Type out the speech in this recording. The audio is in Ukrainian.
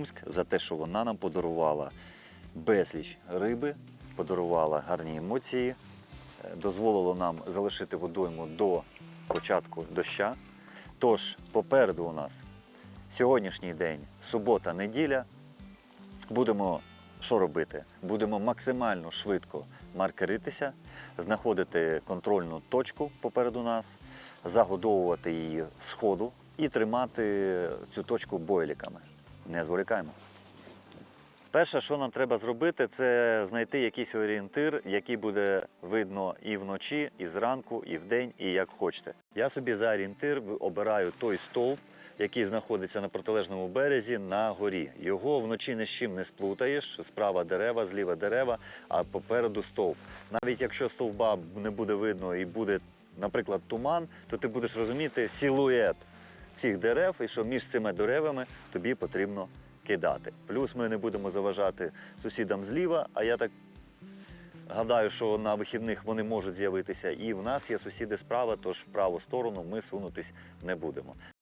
Ужумськ за те, що вона нам подарувала безліч риби, подарувала гарні емоції, е, дозволило нам залишити водойму до початку доща. Тож, попереду у нас сьогоднішній день, субота, неділя. Будемо що робити? Будемо максимально швидко маркеритися, знаходити контрольну точку попереду нас, загодовувати її з ходу і тримати цю точку бойліками. Не зволікаємо. Перше, що нам треба зробити, це знайти якийсь орієнтир, який буде видно і вночі, і зранку, і вдень, і як хочете. Я собі за орієнтир обираю той стовп, який знаходиться на протилежному березі на горі. Його вночі ні з чим не сплутаєш. Справа дерева, зліва дерева, а попереду стовп. Навіть якщо стовба не буде видно і буде, наприклад, туман, то ти будеш розуміти силует цих дерев, і що між цими деревами тобі потрібно кидати. Плюс ми не будемо заважати сусідам зліва, а я так гадаю, що на вихідних вони можуть з'явитися. І в нас є сусіди справа, тож в праву сторону ми сунутись не будемо.